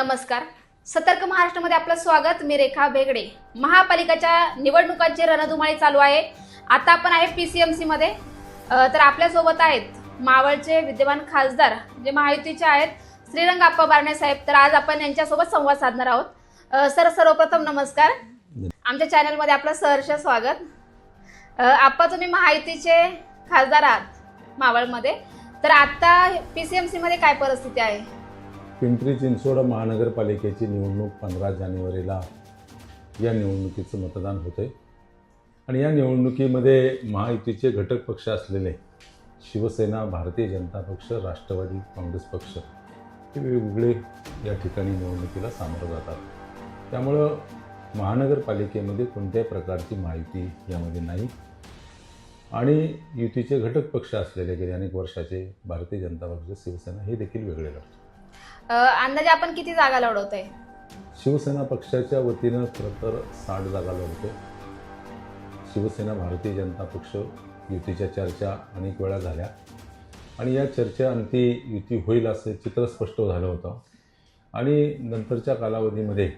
नमस्कार. सतर्क महाराष्ट्रामध्ये आपलं स्वागत. मी रेखा भेगडे महापालिकाच्या निवडणुकांची रणधुमाळी चालू आहे. आता आपण आहे पी सी एम सीमध्ये तर आपल्यासोबत आहेत मावळचे विद्यमान खासदार जे महायुतीचे आहेत श्रीरंग आप्पा बारणे साहेब. तर आज आपण यांच्यासोबत संवाद साधणार आहोत. सर सर्वप्रथम नमस्कार. आमच्या चॅनलमध्ये आपलं सहर्ष स्वागत. आप्पा तुम्ही महायुतीचे खासदार आहात मावळमध्ये. तर आता पी सी एम सीमध्ये काय परिस्थिती आहे? पिंपरी चिंचवड महानगरपालिकेची निवडणूक पंधरा जानेवारीला या निवडणुकीचं मतदान होते आणि या निवडणुकीमध्ये महायुतीचे घटक पक्ष असलेले शिवसेना भारतीय जनता पक्ष राष्ट्रवादी काँग्रेस पक्ष हे वेगवेगळे या ठिकाणी निवडणुकीला सामोरं जातात. त्यामुळं महानगरपालिकेमध्ये कोणत्याही प्रकारची माहिती यामध्ये नाही. आणि युतीचे घटक पक्ष असलेले गेले अनेक वर्षाचे भारतीय जनता पक्ष शिवसेना हे देखील वेगळे लढतात अंदाजे आपण किती जागा लढवतोय? शिवसेना पक्षाच्या वतीनं खरं तर साठ जागा लढतो शिवसेना भारतीय जनता पक्ष युतीच्या चर्चा अनेक वेळा झाल्या. आणि या चर्चा अंती युती होईल असं चित्र स्पष्ट झालं होतं. आणि नंतरच्या कालावधीमध्ये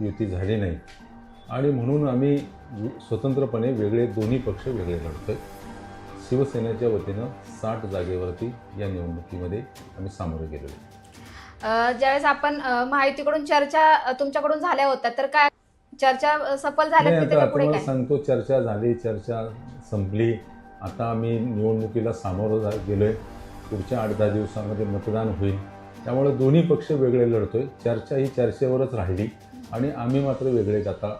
युती झाली नाही. आणि म्हणून आम्ही स्वतंत्रपणे वेगळे दोन्ही पक्ष वेगळे लढतोय. शिवसेनेच्या वतीनं साठ जागेवरती या निवडणुकीमध्ये आम्ही सामोरे गेलेलो. ज्यावेळेस आपण अ, महायुतीकडून चर्चा तुमच्याकडून झाल्या होत्या तर काय चर्चा सफल झाल्या पुढे काय? सांगतो चर्चा झाली चर्चा संपली. आता आम्ही निवडणुकीला सामोरं गेलोय. पुढच्या आठ दहा दिवसामध्ये मतदान होईल. त्यामुळे दोन्ही पक्ष वेगळे लढतोय. चर्चा ही चर्चेवरच राहिली. आणि आम्ही मात्र वेगळे आता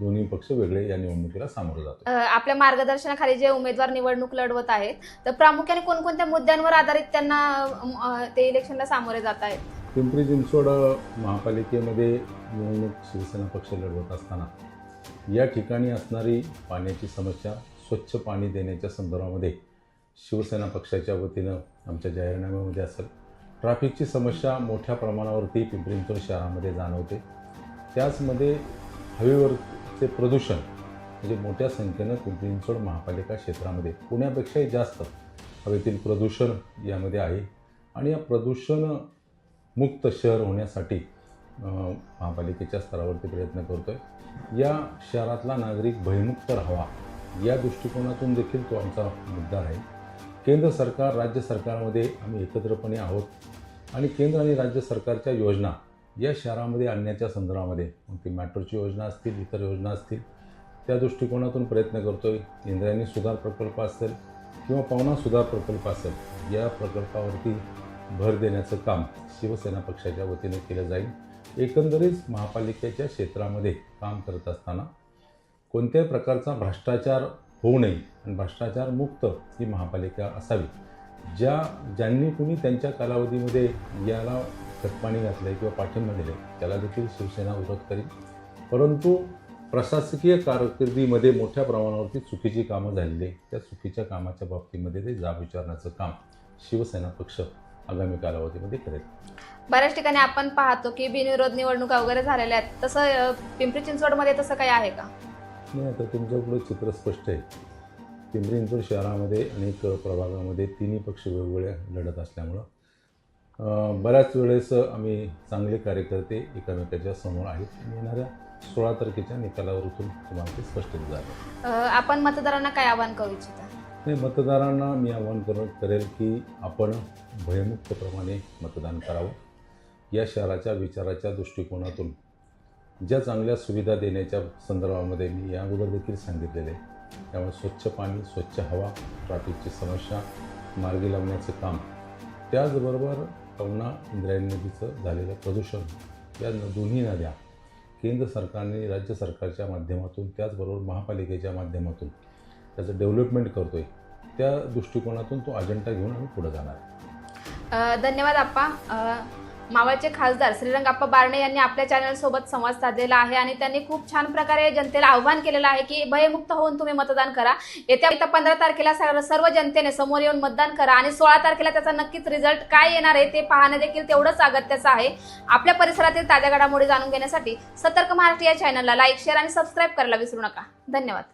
दोन्ही पक्ष वेगळे या निवडणुकीला सामोरं जातो आपल्या मार्गदर्शनाखाली जे उमेदवार निवडणूक लढवत आहेत तर प्रामुख्याने कोणकोणत्या मुद्द्यांवर आधारित त्यांना ते इलेक्शनला सामोरे जात आहेत? पिंपरी चिंचवड महापालिकेमध्ये निवडणूक शिवसेना पक्ष लढवत असताना या ठिकाणी असणारी पाण्याची समस्या स्वच्छ पाणी देण्याच्या संदर्भामध्ये शिवसेना पक्षाच्या वतीनं आमच्या जाहीरनाम्यामध्ये असेल. ट्रॅफिकची समस्या मोठ्या प्रमाणावरती पिंपरी चिंचवड शहरामध्ये जाणवते. त्याचमध्ये हवेवरचे प्रदूषण म्हणजे मोठ्या संख्येनं पिंपरी चिंचवड महापालिका क्षेत्रामध्ये पुण्यापेक्षाही जास्त हवेतील प्रदूषण यामध्ये आहे. आणि या प्रदूषण मुक्त शहर होण्यासाठी महापालिकेच्या स्तरावरती प्रयत्न करतो आहे या शहरातला नागरिक भयमुक्त राहावा या दृष्टिकोनातून देखील तो आमचा मुद्दा आहे. केंद्र सरकार राज्य सरकारमध्ये आम्ही एकत्रपणे आहोत आणि केंद्र आणि राज्य सरकारच्या योजना या शहरामध्ये आणण्याच्या संदर्भामध्ये मग ती मॅट्रोची योजना असतील इतर योजना असतील त्या दृष्टिकोनातून प्रयत्न करतो आहे इंद्रायणी सुधार प्रकल्प असेल किंवा पावना सुधार प्रकल्प असेल या प्रकल्पावरती भर देण्याचं काम शिवसेना पक्षाच्या वतीने केलं जाईल. एकंदरीत महापालिकेच्या क्षेत्रामध्ये काम करत असताना कोणत्याही प्रकारचा भ्रष्टाचार होऊ नये आणि भ्रष्टाचार मुक्त ही महापालिका असावी. ज्या ज्यांनी कुणी त्यांच्या कालावधीमध्ये याला खतपाणी घातलं किंवा पाठिंबा दिले त्याला देखील शिवसेना विरोध करेल. परंतु प्रशासकीय कारकिर्दीमध्ये मोठ्या प्रमाणावरती चुकीची कामं झालेली आहे. त्या चुकीच्या कामाच्या बाबतीमध्ये ते जाब विचारण्याचं काम शिवसेना पक्ष आगामी कालावधीमध्ये करेल. बऱ्याच ठिकाणी आपण पाहतो की बिनविरोध निवडणुका वगैरे झालेल्या आहेत. तसं पिंपरी चिंचवडमध्ये तसं काही आहे का? नाही आता तुमच्यापुढे चित्र स्पष्ट आहे. पिंपरी चिंचवड शहरामध्ये अनेक प्रभागामध्ये तिन्ही पक्ष वेगवेगळे लढत असल्यामुळं बऱ्याच वेळेस आम्ही चांगले कार्यकर्ते एकामेकाच्या समोर आहेत. येणाऱ्या सोळा तारखेच्या निकालावरून तुम्हाला ते स्पष्ट झालं. आपण मतदारांना काय आवाहन करू इच्छिता? ते मतदारांना मी आवाहन कर करेल की आपण भयमुक्तप्रमाणे मतदान करावं. या शहराच्या विचाराच्या दृष्टिकोनातून ज्या चांगल्या सुविधा देण्याच्या संदर्भामध्ये मी या अगोदर देखील सांगितलेले आहे. त्यामुळे स्वच्छ पाणी स्वच्छ हवा ट्रॅफिकची समस्या मार्गी लावण्याचं काम त्याचबरोबर पवना इंद्रायणी नदीचं झालेलं प्रदूषण या न- दोन्ही नद्या केंद्र सरकारने राज्य सरकारच्या माध्यमातून त्याचबरोबर महापालिकेच्या माध्यमातून त्याचं डेव्हलपमेंट करतो आहे त्या दृष्टिकोनातून तो अजेंडा घेऊन आम्ही पुढे जाणार धन्यवाद आप्पा. मावळचे खासदार श्रीरंग आप्पा बारणे यांनी आपल्या चॅनलसोबत संवाद साधलेला आहे आणि त्यांनी खूप छान प्रकारे जनतेला आव्हान केलेलं आहे की भयमुक्त होऊन तुम्ही मतदान करा. येत्या येत्या पंधरा तारखेला सर्व सर्व जनतेने समोर येऊन मतदान करा आणि सोळा तारखेला त्याचा नक्कीच रिझल्ट काय येणार आहे ते पाहणं देखील तेवढंच अगत्याचं आहे. आपल्या परिसरातील ताज्या घडामोडी जाणून घेण्यासाठी सतर्क महाराष्ट्र या चॅनलला लाईक शेअर आणि सबस्क्राईब करायला विसरू नका. धन्यवाद.